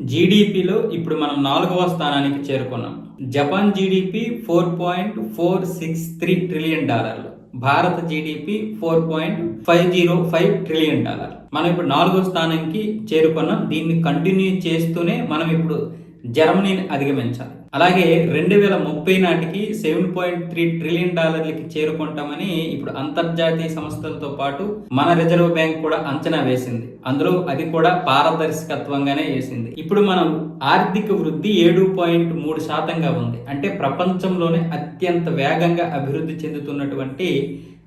జీడిపిలో ఇప్పుడు మనం నాలుగవ స్థానానికి చేరుకున్నాం. Japan GDP four point four six three trillion డాలర్లు. భారత GDP four point five zero five trillion dollar. మనం ఇప్పుడు నాలుగో స్థానానికి చేరుకున్నాం. దీన్ని కంటిన్యూ చేస్తూనే మనం ఇప్పుడు జర్మనీని అధిగమించాలి. అలాగే రెండు వేల ముప్పై నాటికి సెవెన్ పాయింట్ త్రీ ట్రిలియన్ డాలర్లకి చేరుకుంటామని ఇప్పుడు అంతర్జాతీయ సంస్థలతో పాటు మన రిజర్వ్ బ్యాంక్ కూడా అంచనా వేసింది. అందులో అది కూడా పారదర్శకత్వంగానే వేసింది. ఇప్పుడు మనం ఆర్థిక వృద్ధి ఏడు పాయింట్ మూడు శాతంగా ఉంది. అంటే ప్రపంచంలోనే అత్యంత వేగంగా అభివృద్ధి చెందుతున్నటువంటి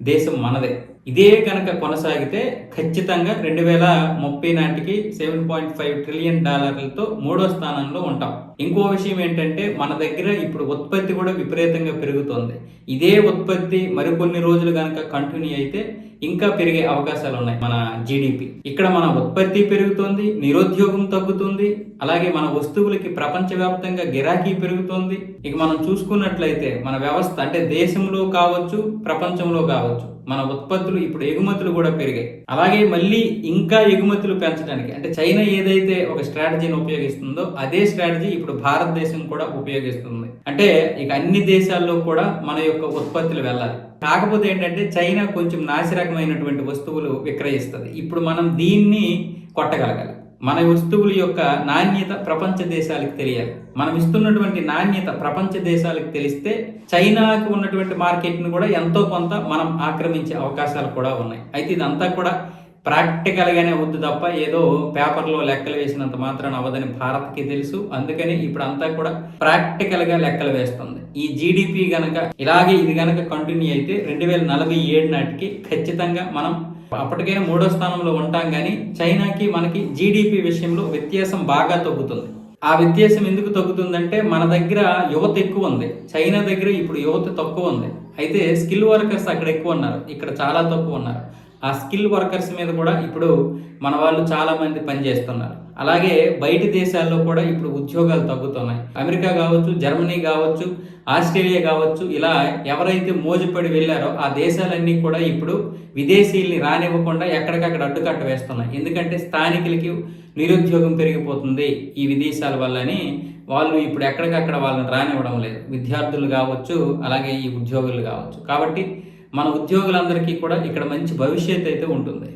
దేశం మనదే. ఇదే కనుక కొనసాగితే ఖచ్చితంగా రెండు వేల ముప్పై నాటికి సెవెన్ పాయింట్ ఫైవ్ ట్రిలియన్ డాలర్లతో మూడో స్థానంలో ఉంటాం. ఇంకో విషయం ఏంటంటే మన దగ్గర ఇప్పుడు ఉత్పత్తి కూడా విపరీతంగా పెరుగుతోంది. ఇదే ఉత్పత్తి మరికొన్ని రోజులు కనుక కంటిన్యూ అయితే ఇంకా పెరిగే అవకాశాలు ఉన్నాయి మన జీడిపి. ఇక్కడ మన ఉత్పత్తి పెరుగుతోంది నిరుద్యోగం తగ్గుతుంది అలాగే మన వస్తువులకి ప్రపంచవ్యాప్తంగా గిరాకీ పెరుగుతోంది. ఇక మనం చూసుకున్నట్లయితే మన వ్యవస్థ అంటే దేశంలో కావచ్చు ప్రపంచంలో కావచ్చు మన ఉత్పత్తులు ఇప్పుడు ఎగుమతులు కూడా పెరిగాయి. అలాగే మళ్ళీ ఇంకా ఎగుమతులు పెంచడానికి అంటే చైనా ఏదైతే ఒక స్ట్రాటజీని ఉపయోగిస్తుందో అదే స్ట్రాటజీ ఇప్పుడు భారతదేశం కూడా ఉపయోగిస్తుంది. అంటే ఇక అన్ని దేశాల్లో కూడా మన యొక్క ఉత్పత్తులు వెళ్ళాలి. కాకపోతే ఏంటంటే చైనా కొంచెం నాసిరకమైనటువంటి వస్తువులు విక్రయిస్తుంది. ఇప్పుడు మనం దీన్ని కొట్టగలగాలి. మన వస్తువుల యొక్క నాణ్యత ప్రపంచ దేశాలకు తెలియాలి. మనం ఇస్తున్నటువంటి నాణ్యత ప్రపంచ దేశాలకు తెలిస్తే చైనాకు ఉన్నటువంటి మార్కెట్ను కూడా ఎంతో కొంత మనం ఆక్రమించే అవకాశాలు కూడా ఉన్నాయి. అయితే ఇదంతా కూడా ప్రాక్టికల్గానే వద్దు తప్ప ఏదో పేపర్లో లెక్కలు వేసినంత మాత్రాన అవ్వదని భారత్కి తెలుసు. అందుకని ఇప్పుడు అంతా కూడా ప్రాక్టికల్గా లెక్కలు వేస్తుంది. ఈ జీడిపి గనక ఇలాగే ఇది గనక కంటిన్యూ అయితే రెండు వేల నలభై ఏడు నాటికి ఖచ్చితంగా మనం అప్పటికైనా మూడో స్థానంలో ఉంటాం కానీ చైనాకి మనకి జీడిపి విషయంలో వ్యత్యాసం బాగా తగ్గుతుంది. ఆ వ్యత్యాసం ఎందుకు తగ్గుతుందంటే మన దగ్గర యువత ఎక్కువ ఉంది. చైనా దగ్గర ఇప్పుడు యువత తక్కువ ఉంది. అయితే స్కిల్ వర్కర్స్ అక్కడ ఎక్కువ ఉన్నారు. ఇక్కడ చాలా తక్కువ ఉన్నారు. ఆ స్కిల్ వర్కర్స్ మీద కూడా ఇప్పుడు మన వాళ్ళు చాలామంది పనిచేస్తున్నారు అలాగే బయట దేశాల్లో కూడా ఇప్పుడు ఉద్యోగాలు తగ్గుతున్నాయి. అమెరికా కావచ్చు జర్మనీ కావచ్చు ఆస్ట్రేలియా కావచ్చు ఇలా ఎవరైతే మోజుపడి వెళ్ళారో ఆ దేశాలన్నీ కూడా ఇప్పుడు విదేశీయుల్ని రానివ్వకుండా ఎక్కడికక్కడ అడ్డుకట్ట వేస్తున్నాయి. ఎందుకంటే స్థానికులకి నిరుద్యోగం పెరిగిపోతుంది ఈ విదేశాల వల్లని వాళ్ళు ఇప్పుడు ఎక్కడికక్కడ వాళ్ళని రానివ్వడం లేదు. విద్యార్థులు కావచ్చు అలాగే ఈ ఉద్యోగులు కావచ్చు. కాబట్టి మన ఉద్యోగులందరికీ కూడా ఇక్కడ మంచి భవిష్యత్తు అయితే ఉంటుంది.